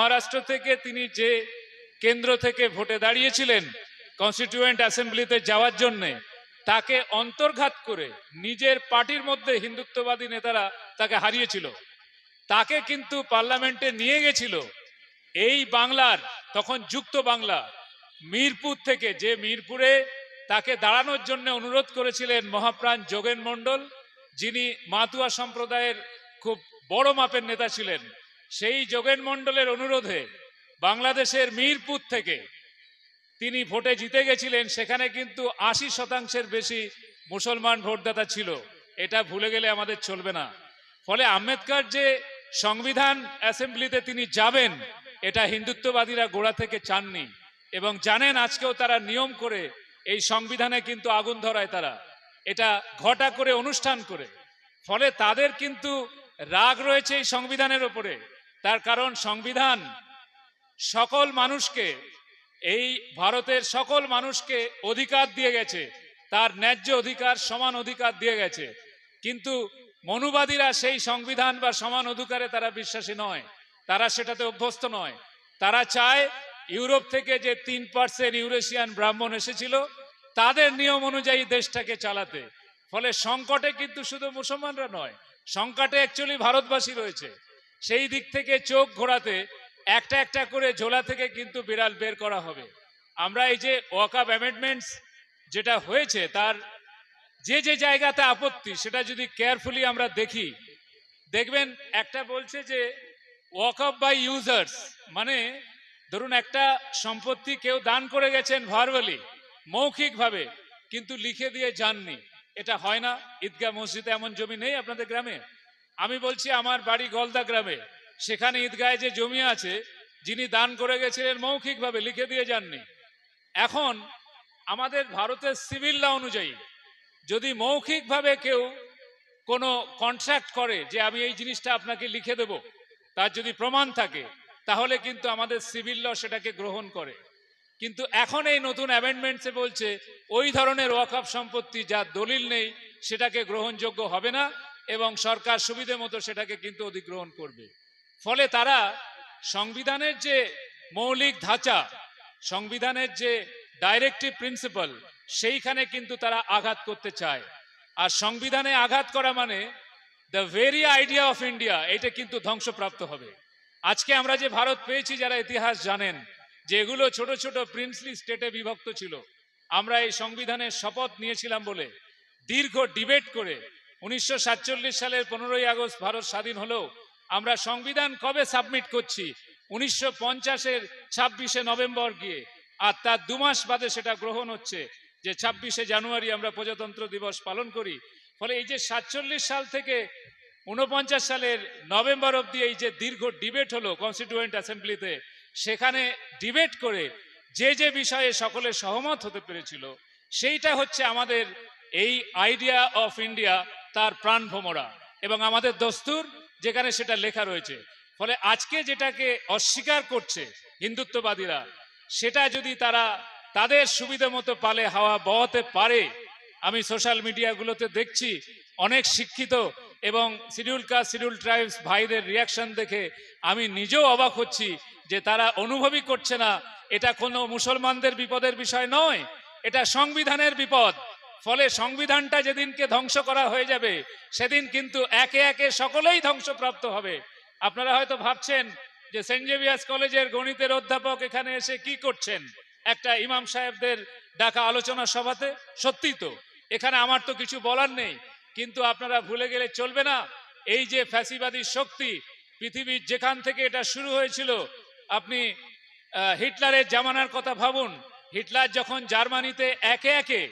মহারাষ্ট্র থেকে তিনি যে কেন্দ্র থেকে ভোটে দাঁড়িয়েছিলেন কনস্টিটিউয়েন্ট অ্যাসেম্বলিতে যাওয়ার জন্যে, তাকে অন্তর্ঘাত করে নিজের পার্টির মধ্যে হিন্দুত্ববাদী নেতারা তাকে হারিয়েছিল। তাকে কিন্তু পার্লামেন্টে নিয়ে গেছিল। এই বাংলার, তখন যুক্ত বাংলা, মিরপুর থেকে যে মিরপুরে তাকে দাঁড়ানোর জন্য অনুরোধ করেছিলেন মহাপ্রাণ যোগেন মণ্ডল, যিনি মাতুয়া সম্প্রদায়ের খুব বড় মাপের নেতা ছিলেন। সেই যোগেন মণ্ডলের অনুরোধে বাংলাদেশের মিরপুর থেকে তিনি ভোটে জিতে গেছিলেন, সেখানে কিন্তু আশি শতাংশের বেশি মুসলমান ভোটদাতা ছিল। এটা ভুলে গেলে আমাদের চলবে না। ফলে আম্বেদকর যে সংবিধান অ্যাসেম্বলিতে তিনি যাবেন, এটা হিন্দুত্ববাদীরা গোড়া থেকে চাননি এবং জানেন আজকেও তারা নিয়ম করে এই সংবিধানে কিন্তু আগুন ধরায় তারা। এটা ঘটা করে, অনুষ্ঠান করে। ফলে তাদের কিন্তু রাগ রয়েছে এই সংবিধানের ওপরে। তার কারণ সংবিধান। সকল মানুষকে, এই ভারতের সকল মানুষকে অধিকার দিয়ে গেছে। তার ন্যায্য অধিকার, সমান অধিকার দিয়ে গেছে। কিন্তু মনুবাদীরা সেই সংবিধান বা সমান অধিকারে তারা বিশ্বাসী নয়। তারা সেটাতে অভ্যস্ত নয়। তারা চায় ইউরোপ থেকে যে তিন পার্সেন্ট ইউরেশিয়ান ব্রাহ্মণ এসেছিল, তাদের নিয়ম অনুযায়ী দেশটাকে চালাতে। ফলে সংকটে কিন্তু শুধু মুসলমানরা নয়, সংকটে অ্যাকচুয়ালি ভারতবাসী রয়েছে। সেই দিক থেকে চোখ ঘোরাতে একটা একটা করে ঝোলা থেকে কিন্তু বিড়াল বের করা হবে। আমরা এই যে ওয়াকআপ অ্যামেন্ডমেন্টস যেটা হয়েছে, তার যে যে জায়গাতে আপত্তি, সেটা যদি কেয়ারফুলি আমরা দেখি, দেখবেন একটা বলছে যে ওয়াকআপ বাই ইউজার্স মানে ধরুন একটা সম্পত্তি কেউ দান করে গেছেন ভার্বালি, মৌখিকভাবে, কিন্তু লিখে দিয়ে যাননি। এটা হয় না? ঈদগাহ মসজিদে এমন জমি নেই আপনাদের গ্রামে? আমি বলছি আমার বাড়ি গলদা গ্রামে। সেখানে ঈদগাহে যে জমি আছে, যিনি দান করে গেছিলেন মৌখিকভাবে, লিখে দিয়ে যাননি। এখন আমাদের ভারতের সিভিল ল অনুযায়ী, যদি মৌখিকভাবে কেউ কোনো কন্ট্রাক্ট করে যে আমি এই জিনিসটা আপনাকে লিখে দেব, তার যদি প্রমাণ থাকে, তাহলে কিন্তু আমাদের সিভিল ল সেটাকে গ্রহণ করে। কিন্তু এখন এই নতুন অ্যামেন্ডমেন্টসে বলছে, ওই ধরনের ওয়াকআপ সম্পত্তি যার দলিল নেই, সেটাকে গ্রহণযোগ্য হবে না। এবং সরকার সুবিধে মতো সেটাকে কিন্তু অধিগ্রহণ করবে। ফলে তারা সংবিধানের যে মৌলিক ধাঁচা, সংবিধানের যে ডাইরেক্টিভ প্রিন্সিপাল সেইখানে কিন্তু তারা আঘাত করতে চায়। আর সংবিধানে আঘাত করা মানে the very idea of India এটা কিন্তু ধ্বংসপ্রাপ্ত হবে। আজকে আমরা যে ভারত পেয়েছি, যারা ইতিহাস জানেন, যে এগুলো ছোট ছোট প্রিন্সলি স্টেটে বিভক্ত ছিল, আমরা এই সংবিধানের শপথ নিয়েছিলাম বলে দীর্ঘ ডিবেট করে উনিশশো সাতচল্লিশ সালের পনেরোই আগস্ট ভারত স্বাধীন হলেও আমরা সংবিধান কবে সাবমিট করছি? উনিশশো পঞ্চাশের ছাব্বিশে নভেম্বর গিয়ে। আর তার দু মাস বাদে সেটা গ্রহণ হচ্ছে, যে ছাব্বিশে জানুয়ারি আমরা প্রজাতন্ত্র দিবস পালন করি। ফলে এই যে সাতচল্লিশ সাল থেকে উনপঞ্চাশ সালের নভেম্বর অব্দি এই যে দীর্ঘ ডিবেট হলো কনস্টিটিউয়েন্ট অ্যাসেম্বলিতে, সেখানে ডিবেট করে যে যে বিষয়ে সকলে সহমত হতে পেরেছিল, সেইটা হচ্ছে আমাদের এই আইডিয়া অফ ইন্ডিয়া তার প্রাণ ভোমরা। এবং আমাদের দস্তুর, যেখানে সেটা লেখা রয়েছে। ফলে আজকে যেটাকে অস্বীকার করছে হিন্দুত্ববাদীরা, সেটা যদি তারা তাদের সুবিধা মতো পালে হাওয়া বওয়াতে পারে, আমি সোশ্যাল মিডিয়াগুলোতে দেখছি অনেক শিক্ষিত এবং শিডিউল কাস্ট শিডিউল ট্রাইবস ভাইদের রিয়াকশন দেখে আমি নিজেও অবাক হচ্ছি যে তারা অনুভবই করছে না, এটা কোনো মুসলমানদের বিপদের বিষয় নয়, এটা সংবিধানের বিপদ। ফলে সংবিধানটা যেদিনকে ধ্বংস করা হয়ে যাবে, সেদিন কিন্তু একে একে সকলেই ধ্বংসপ্রাপ্ত হবে। আপনারা হয়তো ভাবছেন যে সেন্ট জেভিয়ার্স কলেজের গণিতের অধ্যাপক এখানে এসে কি করছেন? একটা ইমাম সাহেবদের ডাকা আলোচনা সভাতে? সত্যি তো। এখানে আমার তো কিছু বলার নেই। কিন্তু আপনারা ভুলে গেলে চলবে না। এই যে ফ্যাসিবাদী শক্তি, পৃথিবীর যেখান থেকে এটা শুরু হয়েছিল, আপনি হিটলারের জামানার কথা ভাবুন। হিটলার যখন জার্মানিতে একে একে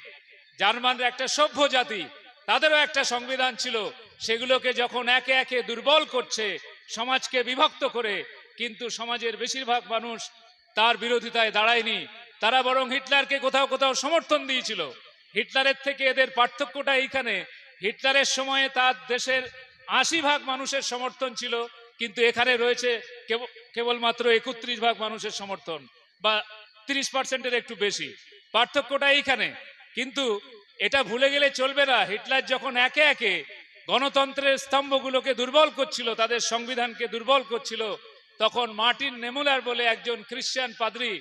জার্মানরা একটা সভ্য জাতি, তাদেরও একটা সংবিধান ছিল। সেগুলোকে যখন একে একে দুর্বল করছে, সমাজকে বিভক্ত করে, কিন্তু সমাজের বেশিরভাগ মানুষ তার বিরোধিতায় দাঁড়ায়নি। তারা বরং হিটলারকে কোথাও কোথাও সমর্থন দিয়েছিল। হিটলারের থেকে এদের পার্থক্যটা এইখানে। হিটলারের সময়ে তার দেশের আশি ভাগ মানুষের সমর্থন ছিল, কিন্তু এখানে রয়েছে কেব- কেবলমাত্র একত্রিশ ভাগ মানুষের সমর্থন, বা তিরিশ পার্সেন্টের একটু বেশি। পার্থক্যটা এইখানে। কিন্তু এটা ভুলে গেলে চলবে না। হিটলার যখন একে একে গণতন্ত্রের স্তম্ভগুলোকে দুর্বল করছিল, তাদের সংবিধানকে দুর্বল করছিল, তখন মার্টিন নেমুলার বলে একজন খ্রিস্টান পাদ্রী,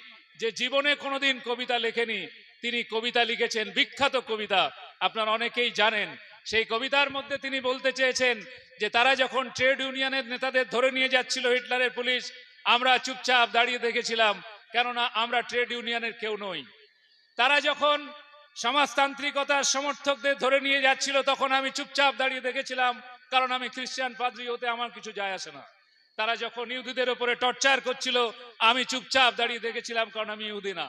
যে জীবনে কোনোদিন কবিতা লেখেনি, তিনি কবিতা লিখেছেন, বিখ্যাত কবিতা, আপনার অনেকেই জানেন। সেই কবিতার মধ্যে তিনি বলতে চেয়েছেন যে, তারা যখন ট্রেড ইউনিয়নের নেতাদের ধরে নিয়ে যাচ্ছিল হিটলারের পুলিশ, আমরা চুপচাপ দাঁড়িয়ে দেখেছিলাম, কেননা আমরা ট্রেড ইউনিয়নের কেউ নই। তারা যখন সমাজতান্ত্রিকতার সমর্থকদের ধরে নিয়ে যাচ্ছিল, তখন আমি চুপচাপ দাঁড়িয়ে দেখেছিলাম, কারণ আমি খ্রিস্টান পাদ্রী হতে আমার কিছু যায় আসে না। তারা যখন ইহুদিদের উপরে টর্চার করছিল, আমি চুপচাপ দাঁড়িয়ে দেখেছিলাম, কারণ আমি ইহুদি না।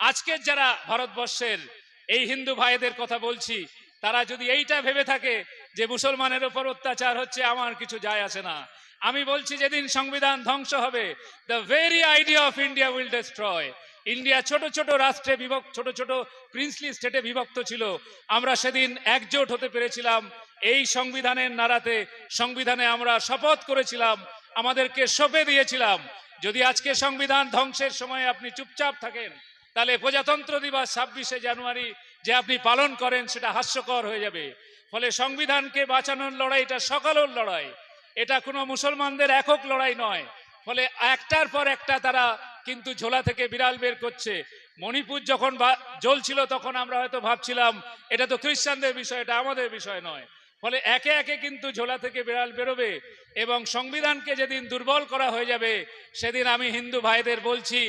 আজকের যারা ভারতবর্ষের এই হিন্দু ভাইদের কথা বলছি, তারা যদি এইটা ভেবে থাকে যে মুসলমানের উপর অত্যাচার হচ্ছে, আমার কিছু যায় আসে না। আমি বলছি, যেদিন সংবিধান ধ্বংস হবে the very idea of India will destroy India ছোট ছোট রাষ্ট্রে বিভক্ত, ছোট ছোট প্রিন্সলি স্টেটে বিভক্ত ছিল। আমরা সেদিন একজোট হতে পেরেছিলাম। এই সংবিধানের নাড়াতে, সংবিধানে আমরা শপথ করেছিলাম, আমাদেরকে সঁপে দিয়েছিলাম। যদি আজকে সংবিধান ধ্বংসের সময় আপনি চুপচাপ থাকেন, তাহলে প্রজাতন্ত্র দিবস ছাব্বিশে জানুয়ারি যে আপনি পালন করেন, সেটা হাস্যকর হয়ে যাবে। ফলে সংবিধানকে বাঁচানোর লড়াই এটা সকলের লড়াই। এটা কোনো মুসলমানদের একক লড়াই নয়। ফলে একটার পর একটা তারা কিন্তু ঝোলা থেকে বিড়াল বের করছে। মণিপুর যখন জ্বলছিল তখন আমরা হয়তো ভাবছিলাম, এটা তো খ্রিস্টানদের বিষয়, এটা আমাদের বিষয় নয়। ফলে একে একে কিন্তু ঝোলা থেকে বিড়াল বেরোবে এবং সংবিধানকে যেদিন দুর্বল করা হয়ে যাবে, সেদিন আমি হিন্দু ভাইদের বলছি,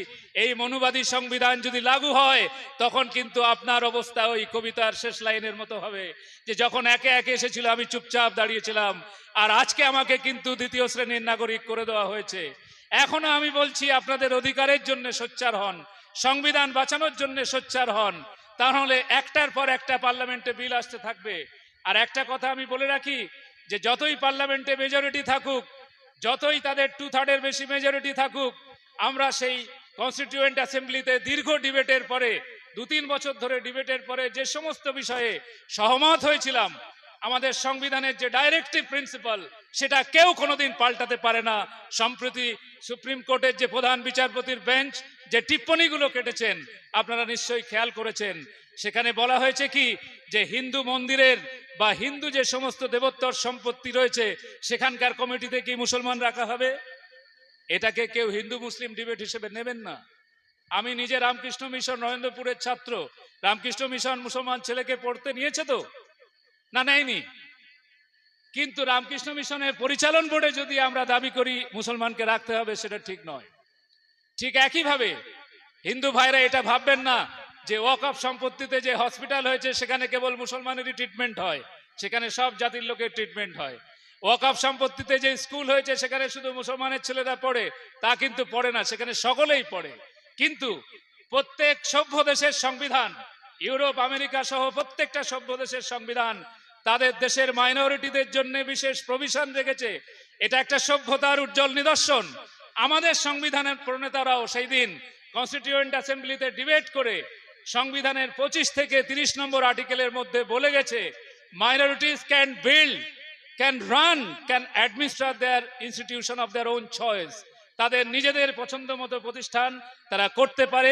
এই মনুবাদী সংবিধান যদি লাগু হয়, তখন কিন্তু আপনার অবস্থা ওই কবিতার শেষ লাইনের মতো হবে। যে যখন একে একে এসেছিল, আমি চুপচাপ দাঁড়িয়েছিলাম, আর আজকে আমাকে কিন্তু দ্বিতীয় শ্রেণির নাগরিক করে দেওয়া হয়েছে। এখনও আমি বলছি, আপনাদের অধিকারের জন্য সোচ্চার হন, সংবিধান বাঁচানোর জন্য সোচ্চার হন। তাহলে একটার পর একটা পার্লামেন্টে বিল আসতে থাকবে। আর একটা কথা আমি বলে রাখি, যে যতই পার্লামেন্টে মেজরিটি থাকুক, যতই তাদের টু থার্ডের বেশি মেজরিটি থাকুক, আমরা সেই কনস্টিটিউয়েন্ট অ্যাসেম্বলিতে দীর্ঘ ডিবেটের পরে দু তিন বছর ধরে ডিবেটের পরে যে সমস্ত বিষয়ে সহমত হয়েছিলাম আমাদের সংবিধানের যে ডাইরেক্টিভ প্রিন্সিপাল সেটা কেউ কোনোদিন পাল্টাতে পারে না। সম্প্রতি সুপ্রিম কোর্টের যে প্রধান বিচারপতির বেঞ্চ, যে টিপ্পণীগুলো কেটেছেন, আপনারা নিশ্চয়ই খেয়াল করেছেন। সেখানে বলা হয়েছে কি, যে হিন্দু মন্দিরের বা হিন্দু যে সমস্ত দেবোত্তর সম্পত্তি রয়েছে, সেখানকার কমিটিতে কি মুসলমান রাখা হবে? এটাকে কেউ হিন্দু মুসলিম ডিবেট হিসেবে নেবেন না। আমি নিজে রামকৃষ্ণ মিশন, নরেন্দ্রপুরের ছাত্র। রামকৃষ্ণ মিশন মুসলমান ছেলেকে পড়তে নিয়েছে তো? না, নেয়নি। কিন্তু রামকৃষ্ণ মিশনের পরিচালন বোর্ডে যদি আমরা দাবি করি মুসলমানকে রাখতে হবে, সেটা ঠিক নয়। ঠিক একইভাবে হিন্দু ভাইরা এটা ভাববেন না যে ওয়াকফ সম্পত্তিতে যে হসপিটাল হয়েছে, সেখানে কেবল মুসলমানেরই ট্রিটমেন্ট হয়, সেখানে সব জাতির লোকের ট্রিটমেন্ট হয়। ওয়াকফ সম্পত্তিতে যে স্কুল হয়েছে, সেখানে শুধু মুসলমানের ছেলেরা পড়ে, তা কিন্তু পড়ে না, সেখানে সকলেই পড়ে। কিন্তু প্রত্যেক সভ্য দেশের সংবিধান, ইউরোপ, আমেরিকা সহ প্রত্যেকটা সভ্য দেশের সংবিধান তাদের দেশের মাইনরিটিদের জন্য বিশেষ প্রভিশন রেখেছে। এটা একটা সভ্যতার উজ্জ্বল নিদর্শন। আমাদের সংবিধানের প্রণেতারাও সেই দিন কনস্টিটিউয়েন্ট অ্যাসেম্বলিতে ডিবেট করে সংবিধানের পঁচিশ থেকে তিরিশ নম্বর আর্টিকেলের মধ্যে বলে গেছে minorities can build can run can administer their institution of their own choice তাদের নিজেদের পছন্দ মতো প্রতিষ্ঠান তারা করতে পারে,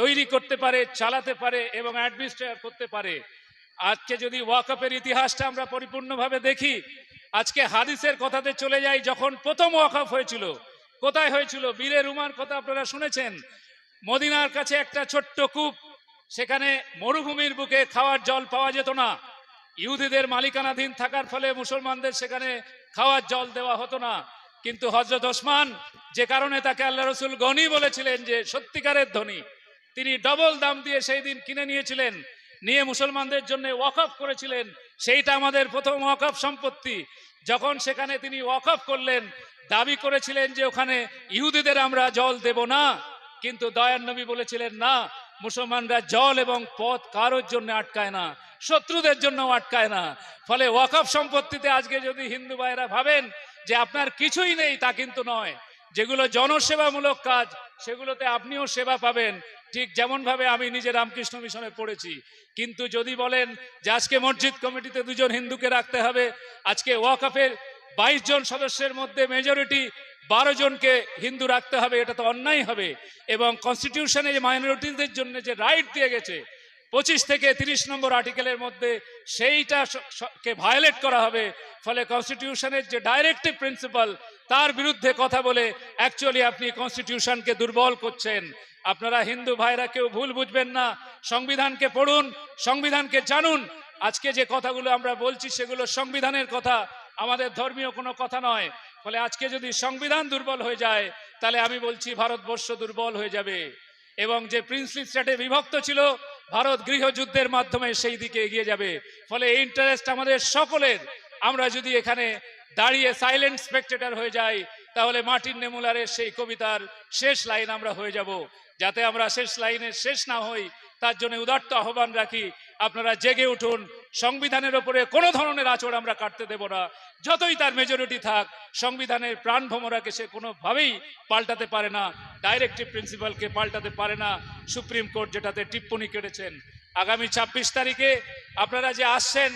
তৈরি করতে পারে, চালাতে পারে এবং অ্যাডমিনিস্ট্রেট করতে পারে। আজকে যদি ওয়াকফের ইতিহাসটা আমরা পরিপূর্ণভাবে দেখি, আজকে হাদিসের কথাতে চলে যাই, যখন প্রথম ওয়াকফ হয়েছিল, কোথায় হয়েছিল? বীরের রুমার কথা আপনারা শুনেছেন? মদিনার কাছে একটা ছোট্ট কূপ, সেখানে মরুভূমির বুকে খাওয়ার জল পাওয়া যেত না। ইহুদিদের মালিকানাধীন থাকার ফলে মুসলমানদের সেখানে খাওয়ার জল দেওয়া হতো না। কিন্তু হজরত ওসমান যে কারণে তাকে আল্লাহ রসুল গনি বলেছিলেন যে সত্যিকারের ধনী, তিনি ডবল দাম দিয়ে সেই দিন কিনে নিয়েছিলেন। নিয়ে মুসলমানদের জন্য ওয়াকফ করেছিলেন, সেইটা আমাদের প্রথম ওয়াকফ সম্পত্তি। যখন সেখানে তিনি ওয়াকফ করলেন, দাবি করেছিলেন যে ওখানে ইহুদিদের আমরা জল দেব না, কিন্তু দয়ার নবী বলেছিলেন, না, মুসলমানরা জল এবং পথ কারোর জন্য আটকায় না, শত্রুদের জন্য আটকায় না। ফলে ওয়াকফ সম্পত্তিতে আজকে যদি হিন্দু ভাইরা ভাবেন যে আপনার কিছুই নেই তা কিন্তু নয়, যেগুলো জনসেবামূলক কাজ সেগুলোতে আপনিও সেবা পাবেন। ঠিক যেমনভাবে আমি নিজে রামকৃষ্ণ মিশনে পড়েছি। কিন্তু যদি বলেন যে আজকে মসজিদ কমিটিতে দুজন হিন্দুকে রাখতে হবে, আজকে ওয়াকফের বাইশ জন সদস্যের মধ্যে মেজরিটি বারো জনকে হিন্দু রাখতে হবে, এটা তো অন্যায় হবে। এবং কনস্টিটিউশনে যে মাইনরিটিদের জন্য যে রাইট দিয়ে গেছে পঁচিশ থেকে তিরিশ নম্বর আর্টিকেলের মধ্যে সেইটা স- স- কে ভায়োলেট করা হবে, ফলে কনস্টিটিউশনের যে ডাইরেক্টিভ প্রিন্সিপাল তার বিরুদ্ধে কথা বলে অ্যাকচুয়ালি আপনি কনস্টিটিউশনকে দুর্বল করছেন। আপনারা হিন্দু ভাইরা কেউ ভুল বুঝবেন না। সংবিধানকে পড়ুন, সংবিধানকে জানুন। আজকে যে কথাগুলো আমরা বলছি সেগুলো সংবিধানের কথা, আমাদের ধর্মীয় কোনো কথা নয়। ফলে আজকে যদি সংবিধান দুর্বল হয়ে যায়, তাহলে আমি বলছি ভারতবর্ষ দুর্বল হয়ে যাবে। এবং যে প্রিন্সলি স্টেটে বিভক্ত ছিল ভারত গৃহযুদ্ধের মাধ্যমে সেই দিকে এগিয়ে যাবে। ফলে এই ইন্টারেস্ট আমাদের সকলের। আমরা যদি এখানে দাঁড়িয়ে সাইলেন্ট স্পেকটেটার হয়ে যাই, তাহলে মার্টিন নেমুলারের সেই কবিতার শেষ লাইন আমরা হয়ে যাব। যাতে আমরা শেষ লাইনের শেষ না হই তার জন্য উদার্ত আহ্বান রাখি। আপনারা জেগে উঠুন। সংবিধানের ওপরে কোনো ধরনের আচর আমরা কাটতে দেব না। যতই তার মেজরিটি থাক, সংবিধানের প্রাণ ভ্রমরাকে সে কোনোভাবেই পাল্টাতে পারে না। ডাইরেক্টিভ প্রিন্সিপালকে পাল্টাতে পারে না। সুপ্রিম কোর্ট যেটাতে টিপ্পনি কেটেছেন। আগামী ছাব্বিশ তারিখে আপনারা যে আসছেন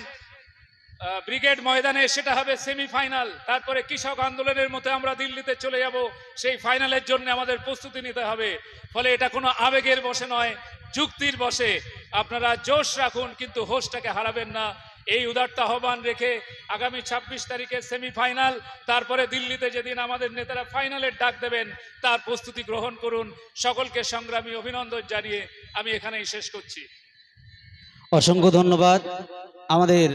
ব্রিগেড ময়দানে, সেটা হবে সেমিফাইনাল তারপরে কৃষক আন্দোলনের মতো আমরা দিল্লিতে চলে যাব। সেই ফাইনালের জন্য আমাদের প্রস্তুতি নিতে হবে। ফলে এটা কোনো আবেগের বসে নয়। যুক্তির বসে আপনারা জোশ রাখুন, কিন্তু হোশটাকে হারাবেন না। এই উদারতা আহ্বান রেখে আগামী ছাব্বিশ তারিখে সেমিফাইনাল, তারপরে দিল্লিতে যেদিন আমাদের নেতারা ফাইনালের ডাক দেবেন, তার প্রস্তুতি গ্রহণ করুন। সকলকে সংগ্রামী অভিনন্দন জানিয়ে আমি এখানেই শেষ করছি। অসংখ্য ধন্যবাদ। আমাদের